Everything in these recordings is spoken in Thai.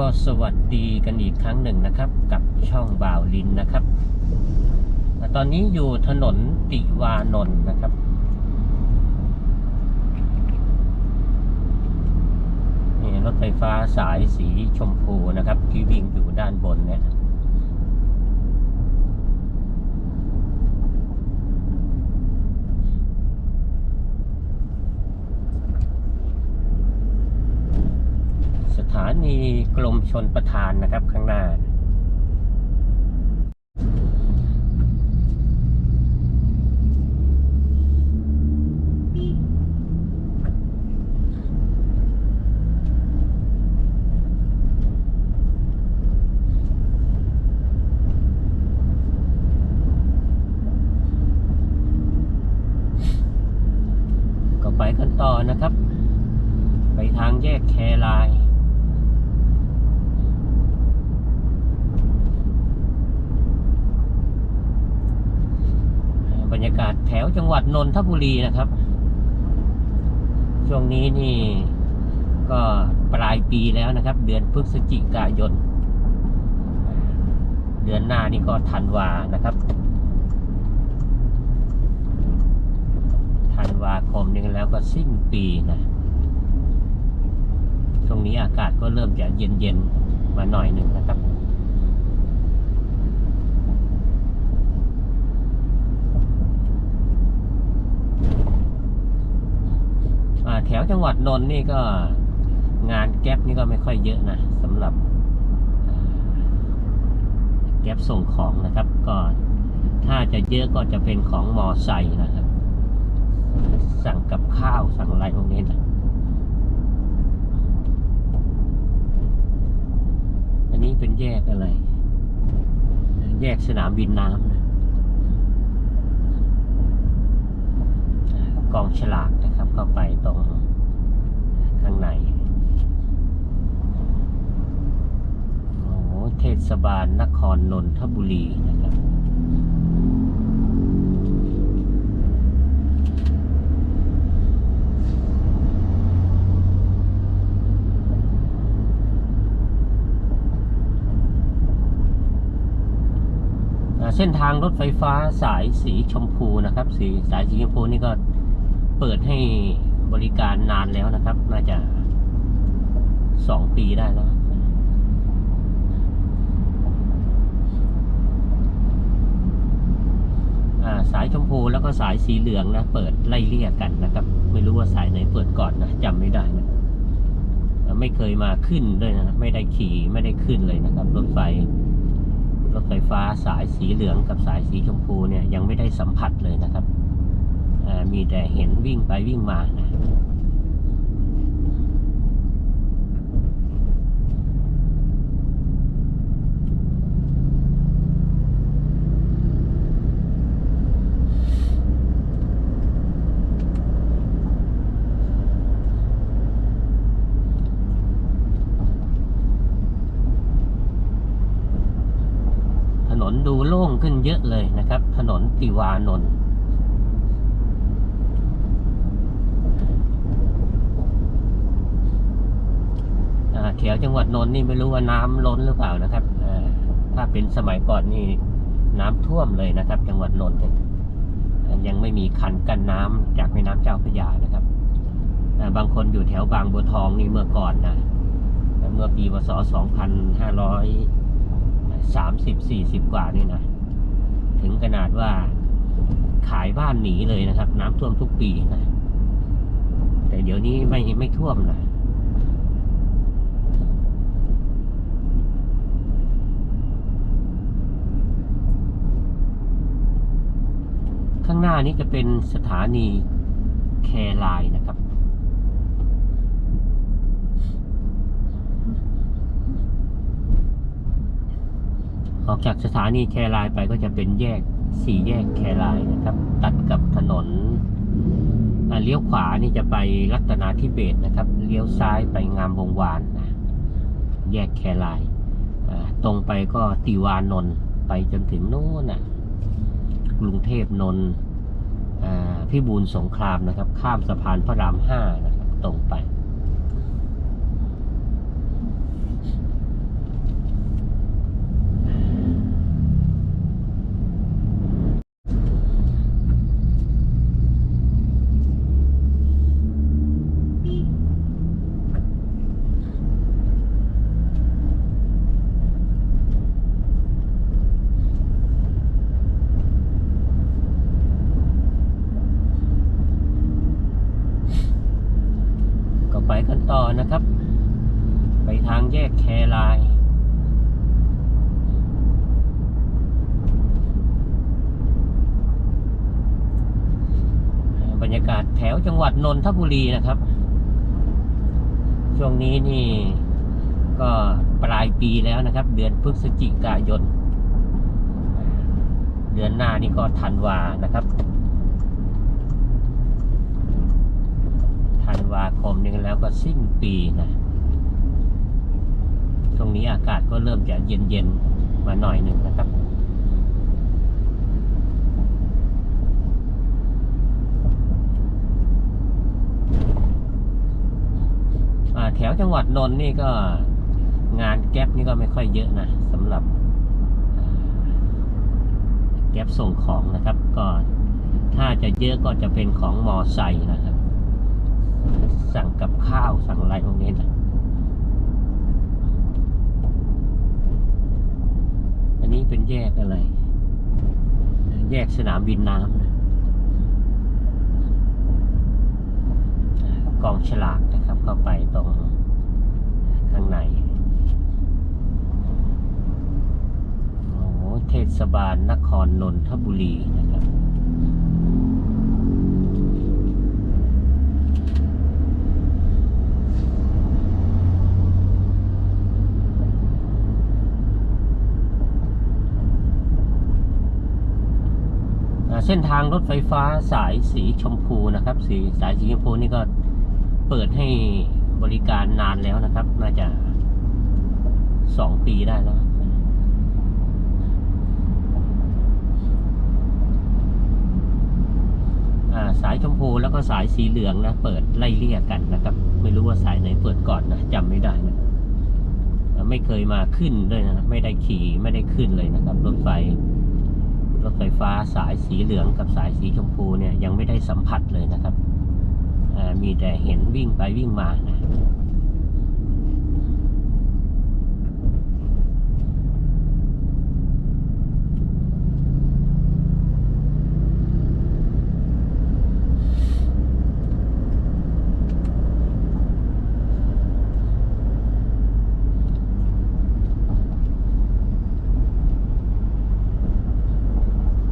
ก็สวัสดีกันอีกครั้งหนึ่งนะครับ กับช่องบ่าวลินนะครับ ตอนนี้อยู่ถนนติวานนท์นะครับ นี่รถไฟฟ้าสายสีชมพูนะครับ ที่วิ่งอยู่ด้านบนเนี่ย ส ถานีกรมชนประทานนะครับข้างหน้า ก็ไปกันต่อนะครับ ไปทางแยกแคราย บรรยากาศแถวจังหวัดนนทบุรีนะครับ ช่วงนี้นี่ก็ปลายปีแล้วนะครับ เดือนพฤศจิกายน เดือนหน้านี่ก็ธันวานะครับธันวาคมนี่แล้วก็สิ้นปีนะช่วงนี้อากาศก็เริ่มจะเย็นๆมาหน่อยหนึ่งนะครับ อ่า แถวจังหวัดนนท์นี่ก็งานแก๊ปนี่ก็ไม่ค่อยเยอะนะสำหรับแก๊ปส่งของนะครับ ก็ถ้าจะเยอะก็จะเป็นของมอไซค์นะครับ สั่งกับข้าวสั่งอะไรพวกนี้นะอันนี้เป็นแยกอะไร แยกสนามบินน้ำนะกองฉลากนะครับเข้าไปตรงางในโอ้เทศบาลนครนนทบุรีนะครับเส้นทางรถไฟฟ้าสายสีชมพูนะครับ สีสายสีชมพูนี่ก็เปิดให้ บริการนานแล้วนะครับ น่าจะสองปีได้แล้วอ่าสายชมพูแล้วก็สายสีเหลืองนะ เปิดไล่เลี่ยกันนะครับ ไม่รู้ว่าสายไหนเปิดก่อนนะจำไม่ได้นะไม่เคยมาขึ้นด้วยนะ ไม่ได้ขี่ไม่ได้ขึ้นเลยนะครับ รถไฟรถไฟฟ้าสายสีเหลืองกับสายสีชมพูเนี่ยยังไม่ได้สัมผัสเลยนะครับ มีแต่เห็นวิ่งไปวิ่งมานะถนนดูโล่งขึ้นเยอะเลยนะครับ ถนนติวานนท์อ่า แถวจังหวัดนนท์นี่ไม่รู้ว่าน้ำล้นหรือเปล่านะครับถ้าเป็นสมัยก่อนนี่น้ำท่วมเลยนะครับ จังหวัดนนท์ยังไม่มีคันกั้นน้ำจากแม่น้ำเจ้าพระยานะครับอ่บางคนอยู่แถวบางบัวทองนี่เมื่อก่อนนะเมื่อปีพศ2500สามสิบสี่สิบกว่านี่นะถึงขนาดว่าขายบ้านหนีเลยนะครับ น้ำท่วมทุกปีนะแต่เดี๋ยวนี้ไม่ไม่ท่วมนะ ข้างหน้านี้จะเป็นสถานีแคร์ไลน์นะครับ ออกจากสถานีแครายไปก็จะเป็นแยกสี่แยกแครายนะครับ ตัดกับถนนเลี้ยวขวานี่จะไปรัตนาธิเบศนะครับ เลี้ยวซ้ายไปงามวงวานนะแยกแครายตรงไปก็ติวานนท์ไปจนถึงโน่นน่ะ กรุงเทพนนท์อ่าพิบูลสงครามนะครับ ข้ามสะพานพระรามห้านะครับตรงไป กันต่อนะครับ ไปทางแยกแคราย บรรยากาศแถว จังหวัดนนทบุรีนะครับ ช่วงนี้นี่ก็ปลายปีแล้วนะครับ เดือนพฤศจิกายน เดือนหน้านี่ก็ธันวานะครับธันวาคมนี่แล้วก็สิ้นปีนะช่วงนี้อากาศก็เริ่มจะเย็นๆมาหน่อยหนึ่งนะครับ แถวจังหวัดนนท์นี่ก็งานแก๊ปนี่ก็ไม่ค่อยเยอะนะสำหรับแก๊ปส่งของนะครับ ก็ถ้าจะเยอะก็จะเป็นของมอไซค์นะครับ สั่งกับข้าวสั่งอะไรพวกนี้นะอันนี้เป็นแยกอะไร แยกสนามบินน้ำนะกองฉลาก นะครับเข้าไปตรงข้างใน โอ้โหเทศบาลนครนนทบุรีนะครับเส้นทางรถไฟฟ้าสายสีชมพูนะครับ สีสายสีชมพูนี่ก็ เปิดให้บริการนานแล้วนะครับ น่าจะสองปีได้แล้วอ่าสายชมพูแล้วก็สายสีเหลืองนะ เปิดไล่เลี่ยกันนะครับ ไม่รู้ว่าสายไหนเปิดก่อนนะจำไม่ได้นะไม่เคยมาขึ้นด้วยนะ ไม่ได้ขี่ไม่ได้ขึ้นเลยนะครับ รถไฟรถไฟฟ้าสายสีเหลืองกับสายสีชมพูเนี่ยยังไม่ได้สัมผัสเลยนะครับ มีแต่เห็นวิ่งไปวิ่งมานะ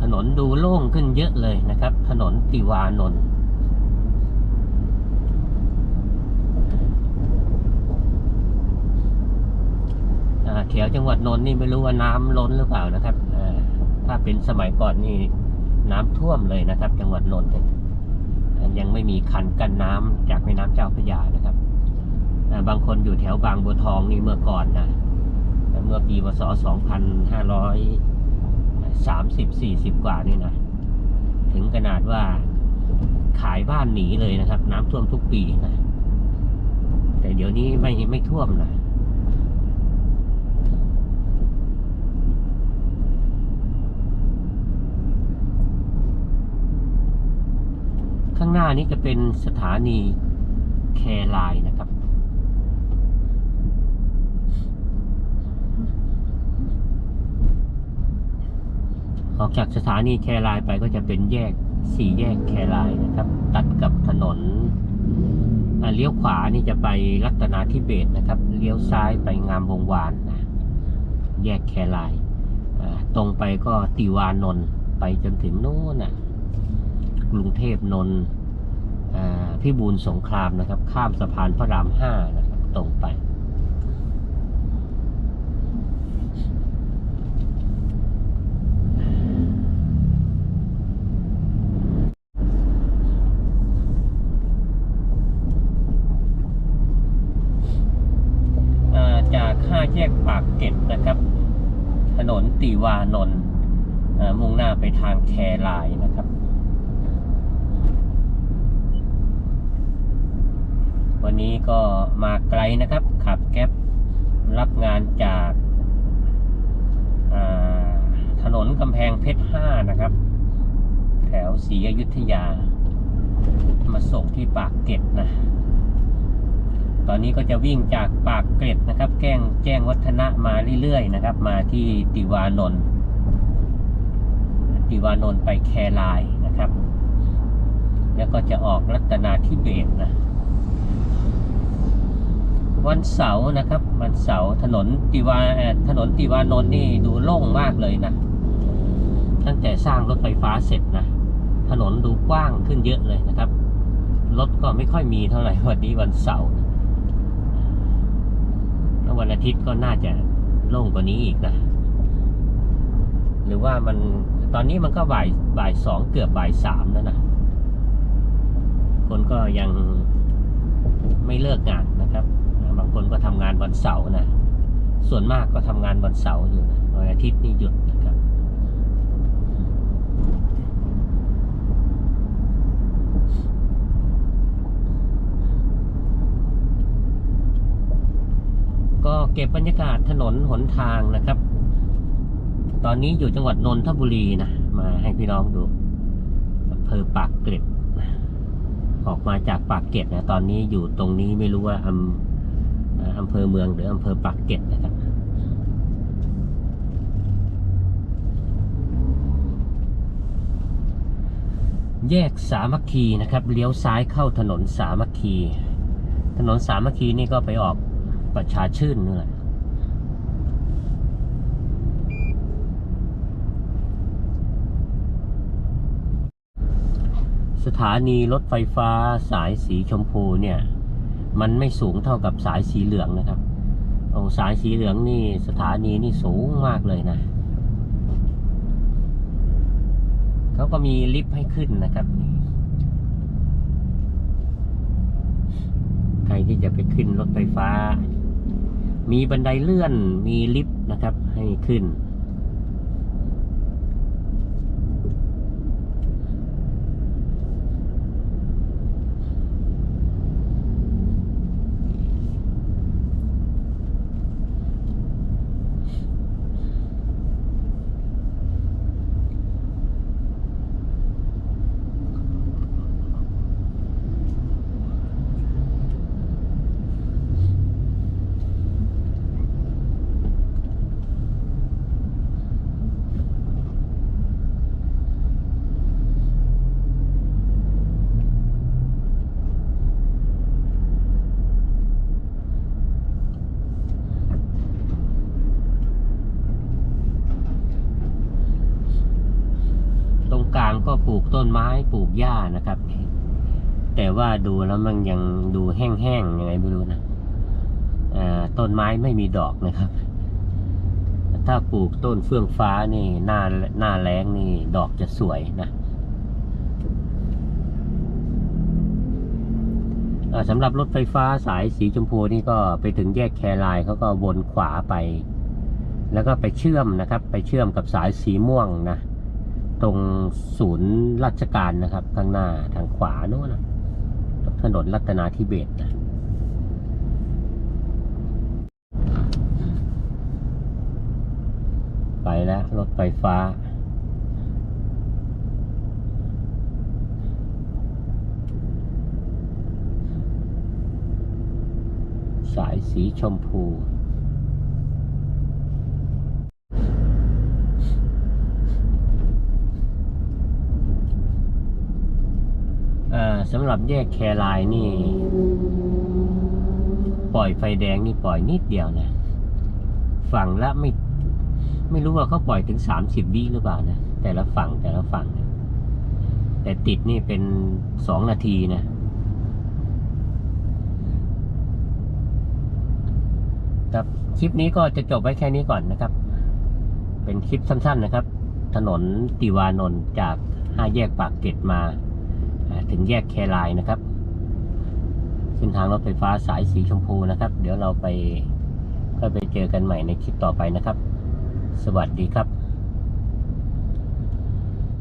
ถนนดูโล่งขึ้นเยอะเลยนะครับ ถนนติวานนท์อ่าแถวจังหวัดนนท์นี่ไม่รู้ว่าน้ำล้นหรือเปล่านะครับถ้าเป็นสมัยก่อนนี่น้ำท่วมเลยนะครับ จังหวัดนนท์ยังไม่มีคันกั้นน้ำจากแม่น้ำเจ้าพระยานะครับบางคนอยู่แถวบางบัวทองนี่เมื่อก่อนนะเมื่อปีพศ2500สามสิบสี่สิบกว่านี่นะถึงขนาดว่าขายบ้านหนีเลยนะครับ น้ำท่วมทุกปีนะแต่เดี๋ยวนี้ไม่ไม่ท่วมนะข้างหน้านี้จะเป็นสถานีแคร์ไลน์นะครับ ออกจากสถานีแครายไปก็จะเป็นแยกสี่แยกแครายนะครับ ตัดกับถนนอ่าเลี้ยวขวานี่จะไปรัตนาธิเบศนะครับ เลี้ยวซ้ายไปงามวงวานนะแยกแครายตรงไปก็ติวานนท์ไปจนถึงโน่นนะกรุงเทพนนท์ พิบูลสงครามนะครับ ข้ามสะพานพระรามห้านะครับ ตรงไปจากห้าแยกปากเก็ดนะครับ ถนนติวานนท์มุ่งหน้าไปทางแครายนะครับ วันนี้ก็มาไกลนะครับ ขับแก๊ปรับงานจากาถนนกำแพงเพชรห้านะครับ แถวศรีอยุธยา มาส่งที่ปากเกร็ดนะ ตอนนี้ก็จะวิ่งจากปากเกร็ดนะครับ แก้งแจ้งวัฒนะมาเรื่อยๆนะครับ มาที่ติวานนท์ติวานนท์ไปแครายนะครับ แล้วก็จะออกรัตนาธิเบศรนะ วันเสาร์นะครับ วันเสาร์ถนนติวาเอ่อถนนติวานนท์นี่ดูโล่งมากเลยนะ ตั้งแต่สร้างรถไฟฟ้าเสร็จนะ ถนนดูกว้างขึ้นเยอะเลยนะครับ รถก็ไม่ค่อยมีเท่าไหร่วันนี้วันเสาร์แล้ววันอาทิตย์ก็น่าจะโล่งกว่านี้อีกนะ หรือว่ามันตอนนี้มันก็บ่ายบ่ายสองเกือบบ่ายสามแล้วนะ คนก็ยังไม่เลิกงาน บางคนก็ทำงานวันเสาร์นะส่วนมากก็ทำงานวันเสาร์อยู่นะวันอาทิตย์นี่หยุดนะครับก็เก็บบรรยากาศถนนหนทางนะครับ ตอนนี้อยู่จังหวัดนนทบุรีนะ มาให้พี่น้องดูอำเภอปากเกร็ด ออกมาจากปากเกร็ดนะ ตอนนี้อยู่ตรงนี้ไม่รู้ว่าอำ อำเภอเมืองหรืออำเภอปากเกร็ดนะครับแยกสามัคคีนะครับเลี้ยวซ้ายเข้าถนนสามัคคี ถนนสามัคคีนี่ก็ไปออกประชาชื่นนี่แหละสถานีรถไฟฟ้าสายสีชมพูเนี่ย มันไม่สูงเท่ากับสายสีเหลืองนะครับโอ้สายสีเหลืองนี่สถานีนี่สูงมากเลยนะเขาก็มีลิฟต์ให้ขึ้นนะครับใครที่จะไปขึ้นรถไฟฟ้า มีบันไดเลื่อนมีลิฟต์นะครับ ให้ขึ้น ตรงก ปลูกต้นไม้ปลูกหญ้านะครับ แต่ว่าดูแล้วมันยังดูแห้งๆยังไงไม่รู้นะต้นไม้ไม่มีดอกนะครับ ถ้าปลูกต้นเฟื่องฟ้านี่หน้าหน้าแล้งนี่ดอกจะสวยนะสำหรับรถไฟฟ้าสายสีชมพูนี่ก็ไปถึงแยกแครายเขาก็วนขวาไป แล้วก็ไปเชื่อมนะครับ ไปเชื่อมกับสายสีม่วงนะ ตรงศูนย์ราชการนะครับ ข้างหน้าทางขวาโน้นนะถนนรัตนาธิเบศนะไปแล้ว รถไฟฟ้า สายสีชมพู อ่า สำหรับแยกแครายนี่ ปล่อยไฟแดงนี่ปล่อยนิดเดียวนะ ฝั่งละไม่ ไม่รู้ว่าเขาปล่อยถึงสามสิบวิหรือเปล่านะ แต่ละฝั่งแต่ละฝั่งนะแต่ติดนี่เป็นสองนาทีนะ ครับคลิปนี้ก็จะจบไว้แค่นี้ก่อนนะครับ เป็นคลิปสั้นๆนะครับ ถนนติวานนท์จากห้าแยกปากเกร็ดมาอ่า ถึงแยกแครายนะครับเส้นทางรถไฟฟ้าสายสีชมพูนะครับ เดี๋ยวเราไปก็ไปเจอกันใหม่ในคลิปต่อไปนะครับ สวัสดีครับ